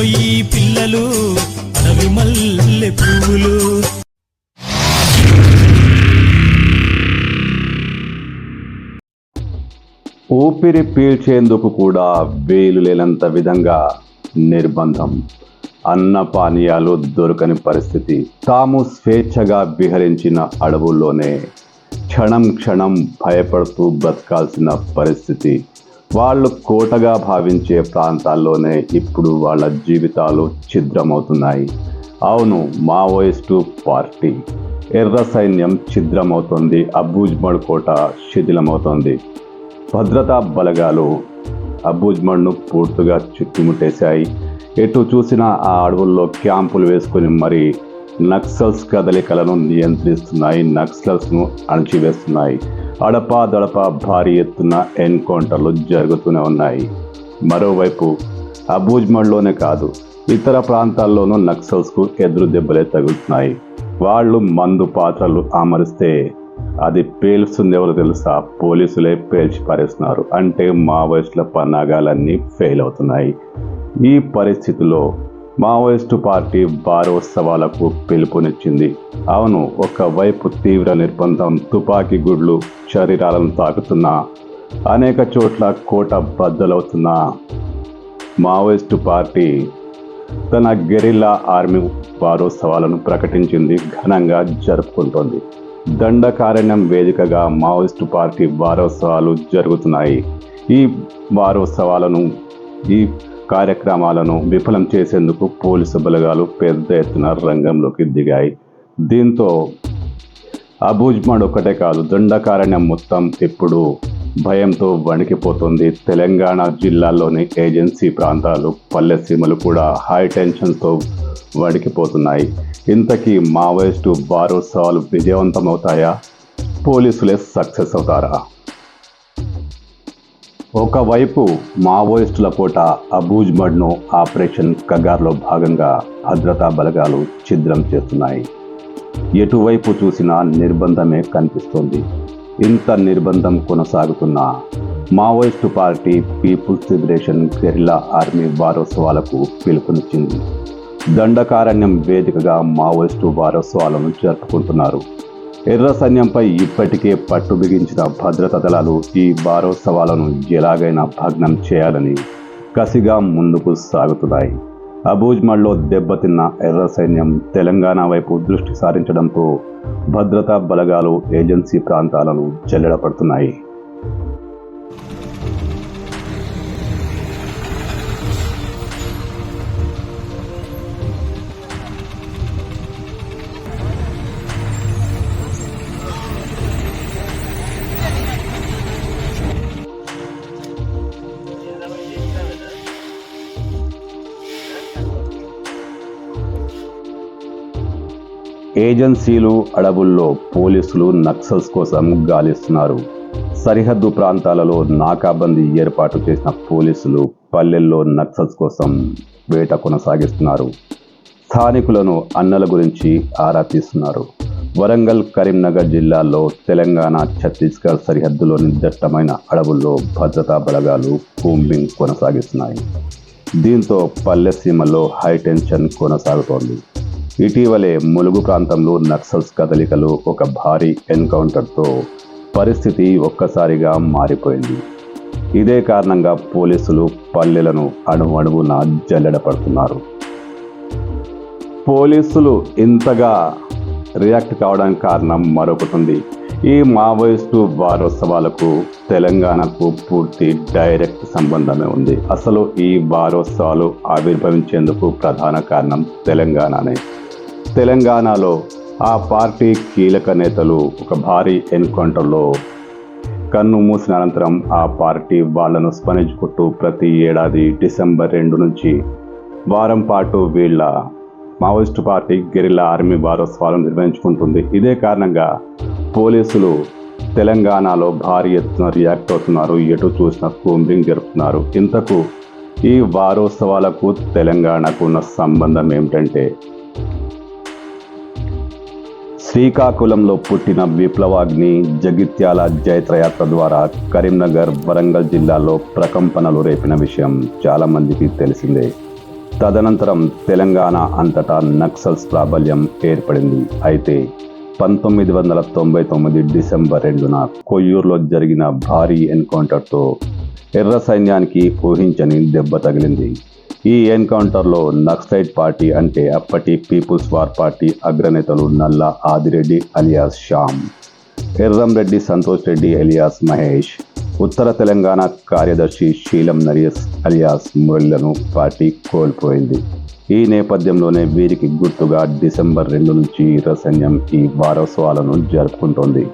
పోయి పిల్లలు అడవి మల్లె పువ్వులు. ఊపిరి పీల్చేందుకు కూడా వేలు లేనంత విధంగా నిర్బంధం. అన్న పానీయాలు దొరకని పరిస్థితి. తాము స్వేచ్ఛగా విహరించిన అడవుల్లోనే క్షణం క్షణం భయపడుతూ బ్రతకాల్సిన పరిస్థితి. వాళ్ళు కోటగా భావించే ప్రాంతాల్లోనే ఇప్పుడు వాళ్ళ జీవితాలు ఛిద్రమవుతున్నాయి. అవును మావోయిస్టు పార్టీ. ఎర్ర సైన్యం ఛిద్రమవుతోంది అబ్బూజ్మడ్ కోట శిథిలమవుతోంది. భద్రతా బలగాలు అబ్బూజ్మడ్ను పూర్తిగా చుట్టుముట్టేశాయి. ఎటు చూసినా ఆ అడవుల్లో క్యాంపులు వేసుకొని మరి నక్సల్స్ కదలికలను నియంత్రిస్తున్నాయి నక్సల్స్ను అణచివేస్తున్నాయి. అడపాదడప భారీ ఎత్తున ఎన్కౌంటర్లు జరుగుతూనే ఉన్నాయి. మరోవైపు అబూజ్మడ్లోనే కాదు ఇతర ప్రాంతాల్లోనూ నక్సల్స్కు ఎదురు దెబ్బలే తగులుతున్నాయి. వాళ్ళు మందు పాత్రలు అమరిస్తే అది పేల్స్తుంది ఎవరు తెలుసా? పోలీసులే పేల్చి పారేస్తున్నారు. అంటే మావోయిస్టుల పన్నాగాలన్నీ ఫెయిల్ అవుతున్నాయి. ఈ పరిస్థితిలో మావోయిస్టు పార్టీ భారోత్సవాలకు పిలుపునిచ్చింది. అవును ఒకవైపు తీవ్ర నిర్బంధం తుపాకీ గుడ్లు శరీరాలను తాకుతున్న అనేక చోట్ల కోట బద్దలవుతున్న మావోయిస్టు పార్టీ తన గెరిల్లా ఆర్మీ వారోత్సవాలను ప్రకటించింది ఘనంగా జరుపుకుంటోంది. దండకారణ్యం వేదికగా మావోయిస్టు పార్టీ వారోత్సవాలు జరుగుతున్నాయి. ఈ వారోత్సవాలను ఈ కార్యక్రమాలను విఫలం చేసేందుకు పోలీసు బలగాలు పెద్ద ఎత్తున రంగంలోకి దిగాయి. దీంతో అబూజ్మడ్ ఒకటే కాదు దండకారణ్యం మొత్తం ఇప్పుడు భయంతో వణికిపోతుంది. తెలంగాణ జిల్లాలోని ఏజెన్సీ ప్రాంతాలు పల్లెసీమలు కూడా హై టెన్షన్తో వణికిపోతున్నాయి. ఇంతకీ మావోయిస్టు వారోత్సవాలు విజయవంతమవుతాయా? పోలీసులే సక్సెస్ అవుతారా? ఒకవైపు మావోయిస్టుల పూట అబూజ్ మడ్ను ఆపరేషన్ కగార్లో భాగంగా భద్రతా బలగాలు ఛిద్రం చేస్తున్నాయి. ఎటువైపు చూసినా నిర్బంధమే కనిపిస్తోంది. ఇంత నిర్బంధం కొనసాగుతున్న Maoist party people's liberation guerrilla army వారోత్సవాలకు పిలుపునిచ్చింది. దండకారణ్యం వేదికగా మావోయిస్టు వారోత్సవాలను జరుపుకుంటున్నారు. ఎర్ర సైన్యంపై ఇప్పటికే పట్టు బిగించిన భద్రతా దళాలు ఈ వారోత్సవాలను ఎలాగైనా భగ్నం చేయాలని కసిగా ముందుకు సాగుతున్నాయి. అబూజ్మల్లో దెబ్బతిన్న ఎర్ర సైన్యం తెలంగాణ వైపు దృష్టి సారించడంతో భద్రతా బలగాలు ఏజెన్సీ ప్రాంతాలను చెల్లెడపడుతున్నాయి. ఏజెన్సీలు అడవుల్లో పోలీసులు నక్సల్స్ కోసం గాలిస్తున్నారు. సరిహద్దు ప్రాంతాలలో నాకాబందీ ఏర్పాటు చేసిన పోలీసులు పల్లెల్లో నక్సల్స్ కోసం వేట కొనసాగిస్తున్నారు. స్థానికులను అన్నల గురించి ఆరా తీస్తున్నారు. వరంగల్ కరీంనగర్ జిల్లాల్లో తెలంగాణ ఛత్తీస్గఢ్ సరిహద్దులోని దట్టమైన అడవుల్లో భద్రతా బలగాలు కూంబింగ్ కొనసాగిస్తున్నాయి. దీంతో పల్లె సీమలో హైటెన్షన్ కొనసాగుతోంది. ఇటీవలే ములుగు ప్రాంతంలో నక్సల్స్ కదలికలు ఒక భారీ ఎన్కౌంటర్తో పరిస్థితి ఒక్కసారిగా మారిపోయింది. ఇదే కారణంగా పోలీసులు పల్లెలను అణువణువున జల్లెడపడుతున్నారు. పోలీసులు ఇంతగా రియాక్ట్ కావడానికి కారణం మరొకటి ఉంది ఈ మావోయిస్టు వారోత్సవాలకు తెలంగాణకు పూర్తి డైరెక్ట్ సంబంధమే ఉంది. అసలు ఈ వారోత్సవాలు ఆవిర్భవించేందుకు ప్రధాన కారణం తెలంగాణనే. తెలంగాణలో ఆ పార్టీ కీలక నేతలు ఒక భారీ ఎన్కౌంటర్లో కన్ను మూసిన అనంతరం ఆ పార్టీ వాళ్ళను స్మరించుకుంటూ ప్రతి ఏడాది డిసెంబర్ రెండు నుంచి వారం పాటు వీళ్ళ మావోయిస్టు పార్టీ గెరిల్లా ఆర్మీ భారోత్సవాలను నిర్వహించుకుంటుంది. ఇదే కారణంగా పోలీసులు తెలంగాణలో భారీ ఎత్తున రియాక్ట్ అవుతున్నారు. ఎటు చూసిన కూంబింగ్ జరుపుతున్నారు. ఇంతకు ఈ వారోత్సవాలకు తెలంగాణకు ఉన్న సంబంధం ఏమిటంటే శ్రీకాకుళంలో పుట్టిన విప్లవాగ్ని జగిత్యాల జైత్రయాత్ర ద్వారా కరీంనగర్ వరంగల్ జిల్లాలో ప్రకంపనలు రేపిన విషయం చాలా మందికి తెలిసిందే. తదనంతరం తెలంగాణ అంతటా నక్సల్స్ ప్రాబల్యం ఏర్పడింది. అయితే పంతొమ్మిది వందల తొంభై తొమ్మిది డిసెంబర్ రెండున కొయ్యూరులో జరిగిన భారీ ఎన్కౌంటర్తో ఎర్ర సైన్యానికి ఊహించని దెబ్బ తగిలింది. ఈ ఎన్కౌంటర్లో నక్సైట్ పార్టీ అంటే అప్పటి పీపుల్స్ వార్ పార్టీ అగ్రనేతలు నల్ల ఆదిరెడ్డి అలియాస్ శ్యామ్ ఎర్రంరెడ్డి సంతోష్ రెడ్డి అలియాస్ మహేష్ ఉత్తర తెలంగాణ కార్యదర్శి శీలం నరియస్ అలియాస్ మురళిలను పార్టీ కోల్పోయింది. ఈ నేపథ్యంలోనే వీరికి గుర్తుగా డిసెంబర్ రెండు నుంచి రసన్యం ఈ వారోత్సవాలను జరుపుకుంటోంది.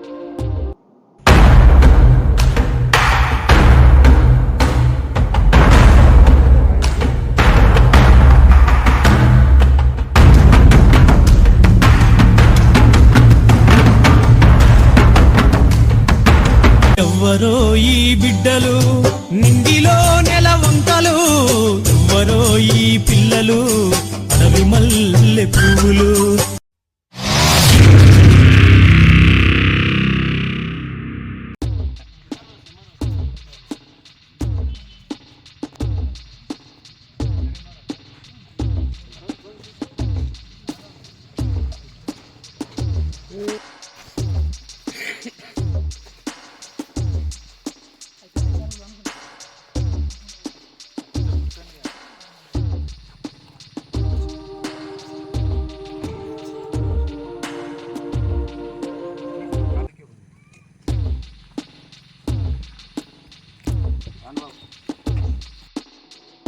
బిడ్డలు నింగిలో నెల వంకలు ఎవ్వరో ఈ పిల్లలు అడవి మల్లె పువ్వులు.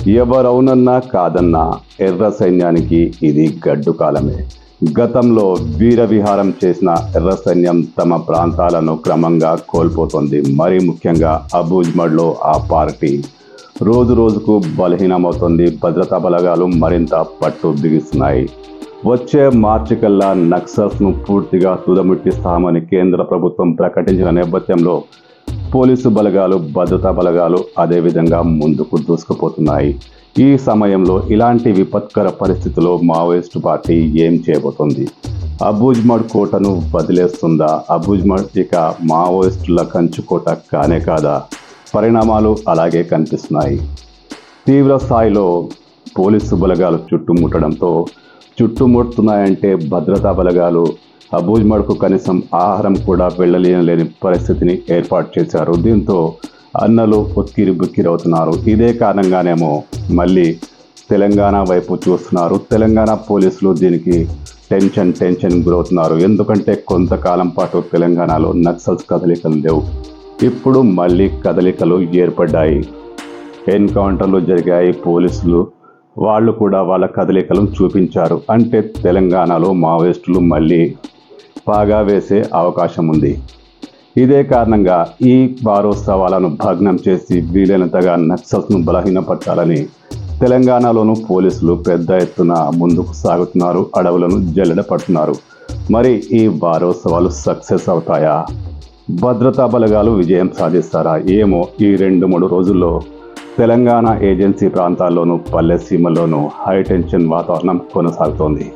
ఎవరవునన్నా కాదన్నా ఎర్ర సైన్యానికి ఇది గడ్డు కాలమే. గతంలో వీర విహారం చేసిన ఎర్ర సైన్యం తమ ప్రాంతాలను క్రమంగా కోల్పోతుంది. మరీ ముఖ్యంగా అబూజ్మడ్లో ఆ పార్టీ. రోజు రోజుకు బలహీనమవుతుంది. భద్రతా బలగాలు మరింత పట్టు బిగిస్తున్నాయి. వచ్చే మార్చి కల్లా నక్సల్స్ను పూర్తిగా తుదముట్టిస్తామని కేంద్ర ప్రభుత్వం ప్రకటించిన నేపథ్యంలో పోలీసు బలగాలు భద్రతా బలగాలు అదేవిధంగా ముందుకు దూసుకుపోతున్నాయి. ఈ సమయంలో ఇలాంటి విపత్కర పరిస్థితుల్లో మావోయిస్టు పార్టీ ఏం చేయబోతోంది? అబూజ్మడ్ కోటను వదిలేస్తుందా? అబూజ్మడ్ ఇక మావోయిస్టుల కంచుకోట కానే కాదా? పరిణామాలు అలాగే కనిపిస్తున్నాయి. తీవ్ర స్థాయిలో పోలీసు బలగాలు చుట్టుముట్టడంతో చుట్టుముడుతున్నాయంటే భద్రతా బలగాలు అబూజ్మడ్కు కనీసం ఆహారం కూడా వెళ్ళలేని పరిస్థితిని ఏర్పాటు చేశారు. దీంతో అన్నలు పొత్కిరి బుక్కిరి అవుతున్నారు. ఇదే కారణంగానేమో మళ్ళీ తెలంగాణ వైపు చూస్తున్నారు. తెలంగాణ పోలీసులు దీనికి టెన్షన్ టెన్షన్ గురవుతున్నారు. ఎందుకంటే కొంతకాలం పాటు తెలంగాణలో నక్సల్స్ కదలికలు లేవు. ఇప్పుడు మళ్ళీ కదలికలు ఏర్పడ్డాయి. ఎన్కౌంటర్లు జరిగాయి పోలీసులు వాళ్ళు కూడా వాళ్ళ కదలికలను చూపించారు. అంటే తెలంగాణలో మావోయిస్టులు మళ్ళీ బాగా వేసే అవకాశం ఉంది ఇదే కారణంగా ఈ వారోత్సవాలను భగ్నం చేసి వీలైనంతగా నక్సల్స్ను బలహీనపరచాలని తెలంగాణలోను పోలీసులు పెద్ద ఎత్తున ముందుకు సాగుతున్నారు అడవులను జల్లెడ పడుతున్నారు. మరి ఈ వారోత్సవాలు సక్సెస్ అవుతాయా? భద్రతా బలగాలు విజయం సాధిస్తారా? ఏమో ఈ రెండు మూడు రోజుల్లో తెలంగాణ ఏజెన్సీ ప్రాంతాల్లోనూ పల్లె సీమల్లోనూ హైటెన్షన్ వాతావరణం కొనసాగుతోంది.